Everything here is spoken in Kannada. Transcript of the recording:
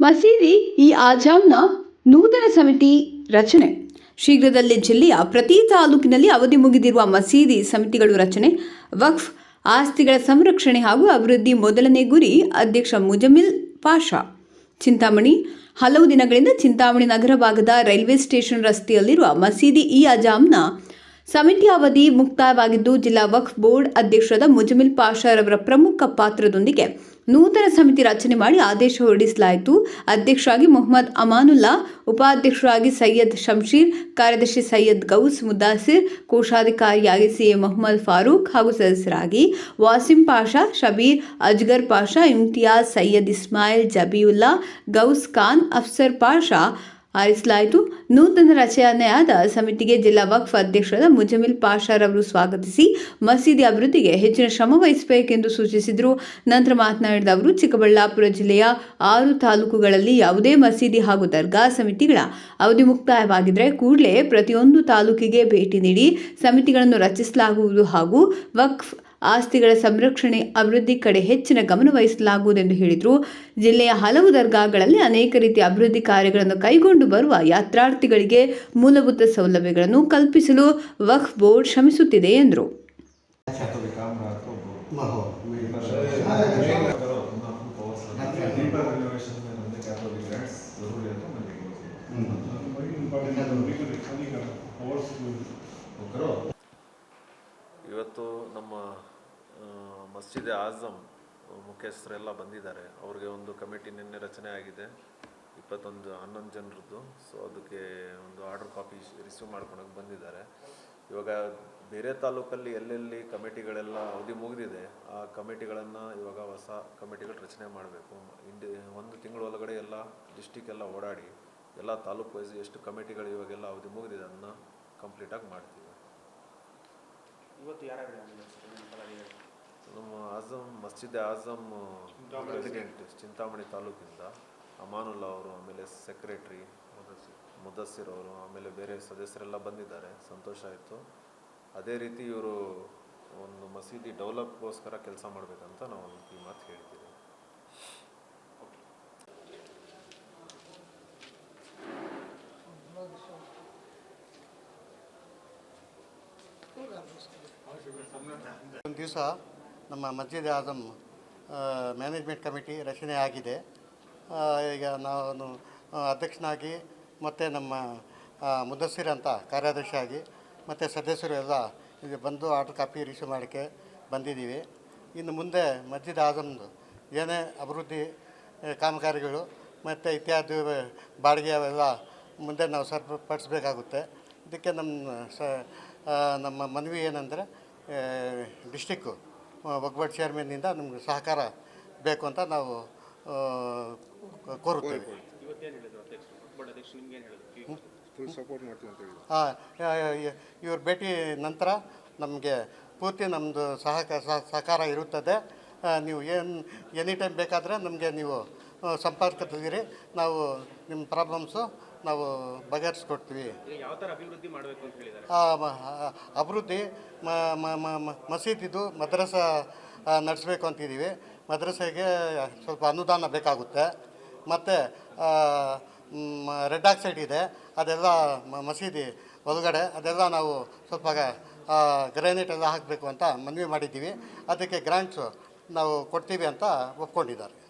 ಮಸೀದಿ ಈ ಆಜಾಮ್ನ ನೂತನ ಸಮಿತಿ ರಚನೆ. ಶೀಘ್ರದಲ್ಲೇ ಜಿಲ್ಲೆಯ ಪ್ರತಿ ತಾಲೂಕಿನಲ್ಲಿ ಅವಧಿ ಮುಗಿದಿರುವ ಮಸೀದಿ ಸಮಿತಿಗಳು ರಚನೆ, ವಕ್ಫ್, ಆಸ್ತಿಗಳ ಸಂರಕ್ಷಣೆ ಹಾಗೂ ಅಭಿವೃದ್ಧಿ ಮೊದಲನೇ ಗುರಿ ಅಧ್ಯಕ್ಷ ಮುಜಮಿಲ್ ಪಾಷಾ. ಚಿಂತಾಮಣಿ, ಹಲವು ದಿನಗಳಿಂದ ಚಿಂತಾಮಣಿ ನಗರ ಭಾಗದ ರೈಲ್ವೆ ಸ್ಟೇಷನ್ ರಸ್ತೆಯಲ್ಲಿರುವ ಮಸೀದಿ ಇ ಅಜಾಮ್ನ ಸಮಿತಿ ಅವಧಿ ಮುಕ್ತಾಯವಾಗಿದ್ದು, ಜಿಲ್ಲಾ ವಕ್ಫ್ ಬೋರ್ಡ್ ಅಧ್ಯಕ್ಷರಾದ ಮುಜಮಿಲ್ ಪಾಷಾರವರ ಪ್ರಮುಖ ಪಾತ್ರದೊಂದಿಗೆ ನೂತನ ಸಮಿತಿ ರಚನೆ ಮಾಡಿ ಆದೇಶ ಹೊರಡಿಸಲಾಯಿತು. ಅಧ್ಯಕ್ಷರಾಗಿ ಮೊಹಮ್ಮದ್ ಅಮಾನುಲ್ಲಾ, ಉಪಾಧ್ಯಕ್ಷರಾಗಿ ಸೈಯದ್ ಶಂಶೀರ್ ಕಾರ್ಯದರ್ಶಿ ಸೈಯದ್ ಗೌಸ್ ಮುದಾಸಿರ್, ಕೋಶಾಧಿಕಾರಿಯಾಗಿ ಸಿಎ ಮೊಹಮ್ಮದ್ ಫಾರೂಕ್ ಹಾಗೂ ಸದಸ್ಯರಾಗಿ ವಾಸಿಂ ಪಾಷಾ, ಶಬೀರ್ ಅಜ್ಗರ್ ಪಾಷಾ, ಇಮ್ತಿಯಾಜ್ ಸೈಯದ್ ಇಸ್ಮಾಯಿಲ್, ಜಬೀವುಲ್ಲಾ, ಗೌಸ್ ಖಾನ್, ಅಫ್ಸರ್ ಪಾಷಾ ಆರಿಸಲಾಯಿತು ನೂತನ ರಚನೆಯಾದ ಸಮಿತಿಗೆ ಜಿಲ್ಲಾ ವಕ್ಫ್ ಅಧ್ಯಕ್ಷರಾದ ಮುಜಮಿಲ್ ಪಾಷಾರವರು ಸ್ವಾಗತಿಸಿ ಮಸೀದಿ ಅಭಿವೃದ್ಧಿಗೆ ಹೆಚ್ಚಿನ ಶ್ರಮ ವಹಿಸಬೇಕೆಂದು ಸೂಚಿಸಿದರು. ನಂತರ ಮಾತನಾಡಿದ ಅವರು, ಚಿಕ್ಕಬಳ್ಳಾಪುರ ಜಿಲ್ಲೆಯ ಆರು ತಾಲೂಕುಗಳಲ್ಲಿ ಯಾವುದೇ ಮಸೀದಿ ಹಾಗೂ ದರ್ಗಾ ಸಮಿತಿಗಳ ಅವಧಿ ಮುಕ್ತಾಯವಾಗಿದ್ದರೆ ಕೂಡಲೇ ಪ್ರತಿಯೊಂದು ತಾಲೂಕಿಗೆ ಭೇಟಿ ನೀಡಿ ಸಮಿತಿಗಳನ್ನು ರಚಿಸಲಾಗುವುದು ಹಾಗೂ ವಕ್ಫ್ ಆಸ್ತಿಗಳ ಸಂರಕ್ಷಣೆ, ಅಭಿವೃದ್ಧಿ ಕಡೆ ಹೆಚ್ಚಿನ ಗಮನ ವಹಿಸಲಾಗುವುದೆಂದು ಹೇಳಿದರು. ಜಿಲ್ಲೆಯ ಹಲವು ದರ್ಗಾಗಳಲ್ಲಿ ಅನೇಕ ರೀತಿಯ ಅಭಿವೃದ್ಧಿ ಕಾರ್ಯಗಳನ್ನು ಕೈಗೊಂಡು ಬರುವ ಯಾತ್ರಾರ್ಥಿಗಳಿಗೆ ಮೂಲಭೂತ ಸೌಲಭ್ಯಗಳನ್ನು ಕಲ್ಪಿಸಲು ವಕ್ಫ್ ಬೋರ್ಡ್ ಶ್ರಮಿಸುತ್ತಿದೆ ಎಂದರು. ಮಸ್ಜಿದ್ ಆಜಮ್ ಮುಖ್ಯಸ್ಥರೆಲ್ಲ ಬಂದಿದ್ದಾರೆ. ಅವ್ರಿಗೆ ಒಂದು ಕಮಿಟಿ ನಿನ್ನೆ ರಚನೆ ಆಗಿದೆ. ಇಪ್ಪತ್ತೊಂದು, ಹನ್ನೊಂದು ಜನರದ್ದು. ಸೊ ಅದಕ್ಕೆ ಒಂದು ಆರ್ಡರ್ ಕಾಪಿ ರಿಸೀವ್ ಮಾಡ್ಕೊಳಕ್ಕೆ ಬಂದಿದ್ದಾರೆ. ಇವಾಗ ಬೇರೆ ತಾಲೂಕಲ್ಲಿ ಎಲ್ಲೆಲ್ಲಿ ಕಮಿಟಿಗಳೆಲ್ಲ ಅವಧಿ ಮುಗಿದಿದೆ, ಆ ಕಮಿಟಿಗಳನ್ನು ಇವಾಗ ಹೊಸ ಕಮಿಟಿಗಳು ರಚನೆ ಮಾಡಬೇಕು. ಇಂಡಿ ಒಂದು ತಿಂಗಳ ಒಳಗಡೆ ಎಲ್ಲ ಡಿಸ್ಟಿಕ್ ಎಲ್ಲ ಓಡಾಡಿ ಎಲ್ಲ ತಾಲೂಕು ವೈಸ್ ಎಷ್ಟು ಕಮಿಟಿಗಳು ಇವಾಗೆಲ್ಲ ಅವಧಿ ಮುಗಿದಿದೆ, ಅದನ್ನು ಕಂಪ್ಲೀಟಾಗಿ ಮಾಡ್ತೀವಿ. ಇವತ್ತು ಯಾರು? ನಿಮ್ಮ ಆಜಮ್ ಮಸ್ಜಿದ್ ಆಜಮ್ ಪ್ರೆಸಿಡೆಂಟ್ ಚಿಂತಾಮಣಿ ತಾಲೂಕಿಂದ ಅಮಾನುಲ್ಲಾ ಅವರು ಆಮೇಲೆ ಸೆಕ್ರೆಟ್ರಿ ಮುದಸ್ಸಿರ್ ಅವರು ಆಮೇಲೆ ಬೇರೆ ಸದಸ್ಯರೆಲ್ಲ ಬಂದಿದ್ದಾರೆ. ಸಂತೋಷ ಆಯಿತು. ಅದೇ ರೀತಿ ಇವರು ಒಂದು ಮಸೀದಿ ಡೆವಲಪ್ಗೋಸ್ಕರ ಕೆಲಸ ಮಾಡಬೇಕಂತ ನಾವು ಈ ಮಾತು ಹೇಳಿದ್ದೀವಿ. ಒಂದು ದಿವಸ ನಮ್ಮ ಮಸ್ಜಿದ್ ಆಜಮ್ ಮ್ಯಾನೇಜ್ಮೆಂಟ್ ಕಮಿಟಿ ರಚನೆ ಆಗಿದೆ. ಈಗ ನಾನು ಅಧ್ಯಕ್ಷನಾಗಿ ಮತ್ತು ನಮ್ಮ ಮುದಸ್ಸಿರ್ ಅಂತ ಕಾರ್ಯದರ್ಶಿಯಾಗಿ ಮತ್ತು ಸದಸ್ಯರು ಎಲ್ಲ ಇಲ್ಲಿ ಬಂದು ಆರ್ಡರ್ ಕಾಪಿ ರಿಸೀವ್ ಮಾಡೋಕ್ಕೆ ಬಂದಿದ್ದೀವಿ. ಇನ್ನು ಮುಂದೆ ಮಸ್ಜಿದ್ ಆಜಮ್ದು ಏನೇ ಅಭಿವೃದ್ಧಿ ಕಾಮಗಾರಿಗಳು ಮತ್ತು ಇತ್ಯಾದಿ ಬಾಡಿಗೆ ಅವೆಲ್ಲ ಮುಂದೆ ನಾವು ಸರಿಪಡಿಸ್ಬೇಕಾಗುತ್ತೆ. ಇದಕ್ಕೆ ನಮ್ಮ ಸ ನಮ್ಮ ಮನವಿ ಏನಂದರೆ ಡಿಸ್ಟಿಕ್ಕು ಒಗ್ಗಟ್ಟು ಚೇರ್ಮನ್ನಿಂದ ನಮಗೆ ಸಹಕಾರ ಬೇಕು ಅಂತ ನಾವು ಕೋರುತ್ತೇವೆ. ಇವತ್ತೇನು ಹೇಳಿದ್ರು ಅಧ್ಯಕ್ಷರು? ಬೋರ್ಡ್ ಅಧ್ಯಕ್ಷರು ಏನು ಹೇಳಿದ್ರು? ಫುಲ್ ಸಪೋರ್ಟ್ ಮಾಡ್ತೀವಿ ಅಂತ ಹೇಳಿದ್ರು. ಹಾಂ ಇವ್ರ ಭೇಟಿ ನಂತರ ನಮಗೆ ಪೂರ್ತಿ ನಮ್ಮದು ಸಹಕಾರ ಸಹಕಾರ ಇರುತ್ತದೆ. ನೀವು ಏನು ಎನಿ ಟೈಮ್ ಬೇಕಾದರೆ ನಮಗೆ ನೀವು ಸಂಪರ್ಕ ಸಂಪರ್ಕದಲ್ಲಿರಿ. ನಾವು ನಿಮ್ಮ ಪ್ರಾಬ್ಲಮ್ಸು ನಾವು ಬಗೆಹರಿಸ್ಕೊಡ್ತೀವಿ. ಈಗ ಯಾವ ಥರ ಅಭಿವೃದ್ಧಿ ಮಾಡಬೇಕು ಅಂತ ಹೇಳಿದ್ದಾರೆ? ಆ, ಮ- ಆ, ಅಭಿವೃದ್ಧಿ ಮ ಮ- ಮ- ಮ- ಮಸೀದಿದು ಮದ್ರಸ ನಡೆಸಬೇಕು ಅಂತಿದ್ದೀವಿ. ಮದ್ರಸೆಗೆ ಸ್ವಲ್ಪ ಅನುದಾನ ಬೇಕಾಗುತ್ತೆ. ಮತ್ತು ರೆಡ್ ಆಕ್ಸೈಡ್ ಇದೆ. ಅದೆಲ್ಲ ಮ- ಮಸೀದಿ ಒಳಗಡೆ ಅದೆಲ್ಲ ನಾವು ಸ್ವಲ್ಪ ಗ್ರಾನೈಟ್ ಎಲ್ಲ ಹಾಕಬೇಕು ಅಂತ ಮನವಿ ಮಾಡಿದ್ದೀವಿ. ಅದಕ್ಕೆ ಗ್ರ್ಯಾಂಟ್ಸು ನಾವು ಕೊಡ್ತೀವಿ ಅಂತ ಒಪ್ಕೊಂಡಿದ್ದಾರೆ.